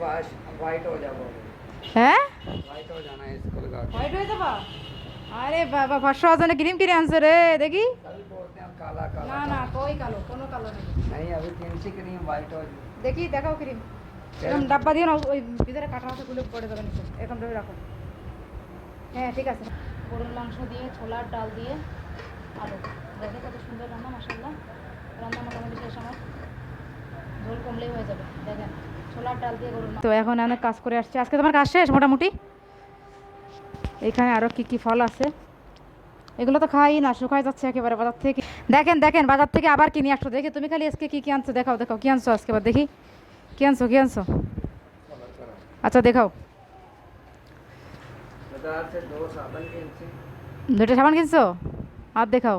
ব্যাস হোয়াইট হয়ে যাব। হ্যাঁ? হোয়াইট হয়ে যাওয়া হোয়াইট হয়ে যাবা? আরে বাবা আছে না ক্রিম কিনে আনছে রে দেখি। না না কই কালো কোনো কালো নেই। আমি কিনছি ক্রিম হোয়াইট হয়ে দেখি দেখাও ক্রিম। এরকম ডাব্বা দিয়ে না ওই ভিতরে কাটা আছে গুলো পড়ে যাবে নিচে। এরকম ধরে রাখো। হ্যাঁ ঠিক আছে। গরুর মাংস দিয়ে ছোলার ডাল দিয়ে আলু। দেখে কত সুন্দর রান্না মাসাল্লাহ রান্না মোটামুটি শেষ আমার। ঝোল কমলেই হয়ে যাবে দেখেন। তো এখন অনেক কাজ করে আসছে। আজকে তোমার কাজ শেষ মোটামুটি? এখানে আরও কি কি ফল আছে? এগুলো তো খাই না শুকাই যাচ্ছে একেবারে বাজার থেকে। দেখেন দেখেন বাজার থেকে আবার কিনে আসছো। দেখি তুমি খালি আজকে কী কী আনছো? দেখাও দেখাও। কি আনছো আজকে দেখি। কি আনছো কি আনছো? আচ্ছা দেখাও। দুটো সাবান কিনছো? আর দেখাও।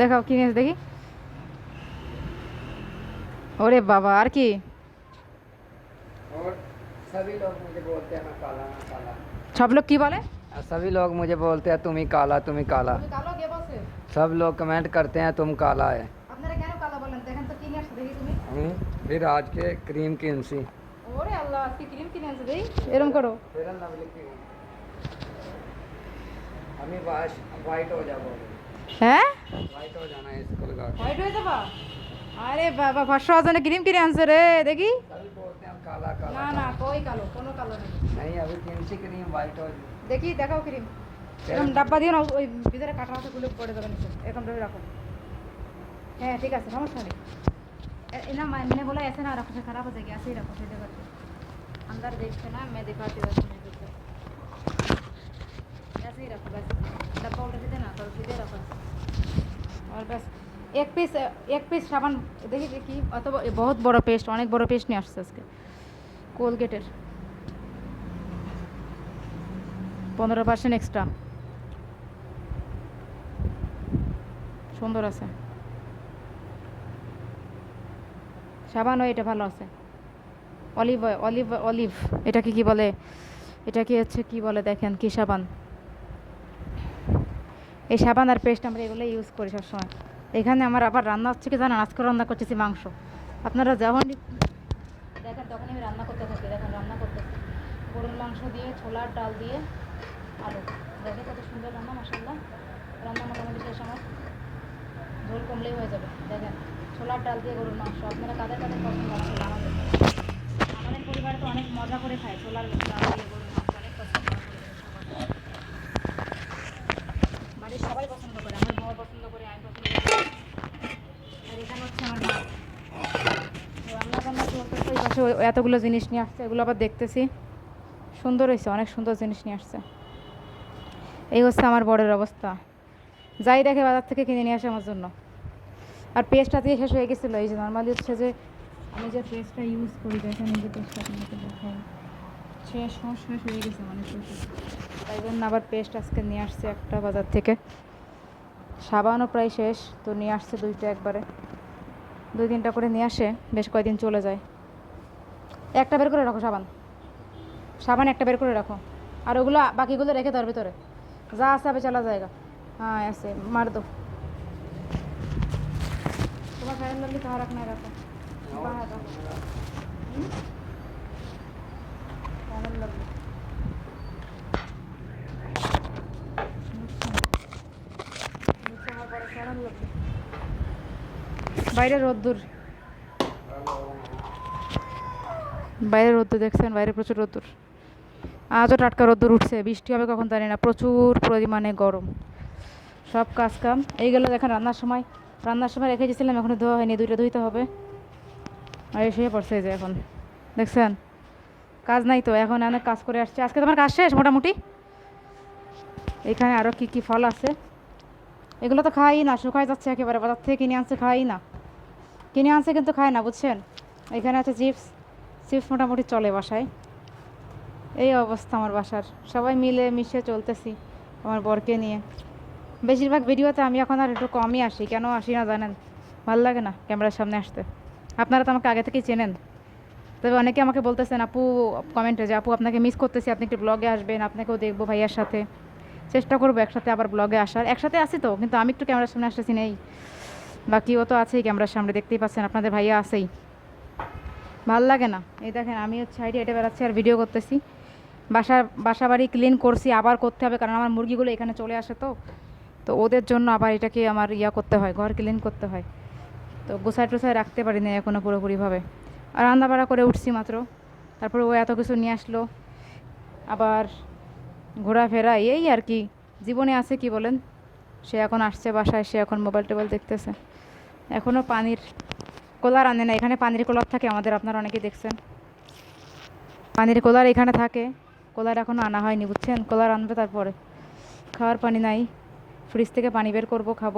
দেখাও কিনে দেখি। अरे बाबा और की? और सभी लोग मुझे बोलते हैं काला काला। सब लोग की बोले सभी लोग मुझे बोलते हैं तुम ही काला तुम ही काला। सब लोग कमेंट करते हैं तुम काला है। तो फिर आज के क्रीम की इंसी ओरे अल्लाह की क्रीम की इंसी देई एरम करो। फिर अल्लाह बोले की हमें वाइट हो जाओ हैं? वाइट हो जाना है इसको लगा वाइट हो जाबा আরে বাবা পাঁচশো হাজার ক্রিম কিনে আনছে রে দেখি सभी बोलते हैं काला না काला না কই কালো কোনো কালো নেই नहीं अभी किंसी क्रीम वाइट हो দেখি দেখাও ক্রিম এরকম ডাব্বা দিয়ে না ওই ভিতরে কাটা আছে গুলো পড়ে যাবে নিচে এরকম ধরে রাখো হ্যাঁ ঠিক আছে সমস্যা নেই ए- ना मैं- मैंने बोला ऐसे ना रखो फिर खराब हो जाएगी ऐसे ही रखो सीधे करके अंदर देख के ना मैं दिखाती हूँ ऐसे नहीं करते। ऐसे ही रखो बस डब्बा उल्टा सीधे ना करो सीधे रखो और बस एक পিস এক পিস সাবান, দেখি দেখি অথবা বহুত বড় পেস্ট অনেক বড় পেস্ট নিয়ে আসছে আজকে। কোলগেটের পনেরো পার্সেন্ট এক্সট্রা সুন্দর আছে। সাবানও এটা ভালো আছে। অলিভ অলিভ অলিভ এটাকে কি বলে? এটা কি হচ্ছে কি বলে দেখেন, কি সাবান? এই সাবান আর পেস্ট আমরা এগুলো ইউজ করি সবসময়। এখানে আমার আবার রান্না হচ্ছে কি জানেন? আজকে রান্না করতেছি মাংস। আপনারা যখনই দেখেন, তখনই আমি রান্না করতে থাকি। দেখেন, রান্না করতেছি। গরুর মাংস দিয়ে, ছোলার ডাল দিয়ে, আলু। দেখে কত সুন্দর রান্না মাসাল্লাহ রান্না মোটামুটি শেষ আমার। ঝোল কমলেই হয়ে যাবে। দেখেন, ছোলার ডাল দিয়ে গরুর মাংস। আপনারা কাদের কাদের পছন্দ? আছে আমাদের আমাদের পরিবারে তো অনেক মজা করে খায় ছোলার ডাল দিয়ে গরুর মাংস অনেক পছন্দ করে সবাই। বাড়ির সবাই পছন্দ করে আমার বউ পছন্দ করে আমি পছন্দ করি আর এখানে হচ্ছে আমার মা রান্না বান্না চলতেছে ওই পাশে এতগুলো জিনিস নিয়ে আসছে, এগুলো আবার দেখতেছি। সুন্দর হয়েছে, অনেক সুন্দর জিনিস নিয়ে আসছে। এই হচ্ছে আমার বড়ের অবস্থা। যাই দেখে বাজার থেকে কিনে নিয়ে আসে আমার জন্য। আর পেস্টটা দিয়ে শেষ হয়ে গেছিল, এই যে নর্মালি হচ্ছে যে আমি যে পেস্টটা ইউজ করি, দেখেন এই যে পেস্টটা আপনাকে দেখাই। শেষ শেষ হয়ে গেছে মানে তাই জন্য আবার পেস্ট আজকে নিয়ে আসছে একটা বাজার থেকে। সাবানও প্রায় শেষ, তো নিয়ে আসছে দুইটা একবারে। দুই তিনটা করে নিয়ে আসে, বেশ কয়দিন চলে যায়। একটা বের করে রাখো সাবান। সাবান একটা বের করে রাখো। আর ওগুলো বাকিগুলো রেখে তোর ভিতরে। যা আছে আবে চলা জায়গা। হ্যাঁ আছে। মার দো তোমার ফ্যান লাগলে কাহা রাখনা রাখো বাহার রাখো হুম? ফ্যানের লাগবে। নিচে আমার বড় ফ্যানের লাগবে। বাইরে রোদ্দুর বাইরে রোদ্দুর দেখছেন, বাইরে প্রচুর রোদ্দুর। আজও টাটকা রোদ্দুর উঠছে, বৃষ্টি হবে কখন জানি না, প্রচুর পরিমাণে গরম। সব কাজ কাম এইগুলো দেখেন রান্নার সময়। রান্নার সময় রেখে দিয়েছিলাম, এখনও ধোয়া হয়নি, দুইটা ধুইতে হবে। আর এসে পড়ছে যে এখন, দেখছেন? কাজ নাই তো, এখন অনেক কাজ করে আসছে। আজকে তোমার কাজ শেষ মোটামুটি? এখানে আরও কি কি ফল আছে? এগুলো তো খাই না শুকাই যাচ্ছে একেবারে, বাজার থেকে কিনে আনছে খাই না। কিনে আনছে কিন্তু খায় না, বুঝছেন? এখানে আছে চিপস চিপস মোটামুটি চলে বাসায়। এই অবস্থা আমার বাসার। সবাই মিলে মিশে চলতেছি আমার বরকে নিয়ে। বেশিরভাগ ভিডিওতে আমি এখন আর একটু কমই আসি, কেন আসি না জানেন? ভালো লাগে না ক্যামেরার সামনে আসতে। আপনারা তো আমাকে আগে থেকেই চেনেন। তবে অনেকে আমাকে বলতেছেন, আপু, কমেন্টে যে, আপু, আপনাকে মিস করতেছি, আপনি একটু ব্লগে আসবেন, আপনাকেও দেখব ভাইয়ার সাথে। চেষ্টা করব একসাথে আবার ব্লগে আসার। একসাথে আসি তো, কিন্তু আমি একটু ক্যামেরার সামনে আসতেছি নেই। বাকিও তো আছেই ক্যামেরার সামনে, দেখতেই পাচ্ছেন আপনাদের ভাইয়া আছেই। ভালো লাগে না। এই দেখেন, আমি হচ্ছে সাইডে হেঁটে বেড়াচ্ছি আর ভিডিও করতেছি। বাসা বাসা বাড়ি ক্লিন করছি, আবার করতে হবে, কারণ আমার মুরগিগুলো এখানে চলে আসে তো। তো ওদের জন্য আবার এটাকে আমার ইয়া করতে হয়, ঘর ক্লিন করতে হয়। তো গোছায় টোছায় রাখতে পারি না এখনও পুরোপুরিভাবে। আর রান্নাবাড়া করে উঠছি মাত্র। তারপরে ও এত কিছু নিয়ে আসলো। আবার ঘোরাফেরা, এই আর কি। জীবনে আছে কি বলেন? সে এখন আসছে বাসায়, সে এখন মোবাইল টোবাইল দেখতেছে। এখনও পানির কোলার আনে না, এখানে পানির কোলার থাকে, আমাদের আপনারা অনেকে দেখছেন। পানির কোলার এখানে থাকে, কোলার এখনও আনা হয়নি, বুঝছেন? কোলার আনবে তারপরে। খাওয়ার পানি নাই ফ্রিজ থেকে পানি বের করব, খাব।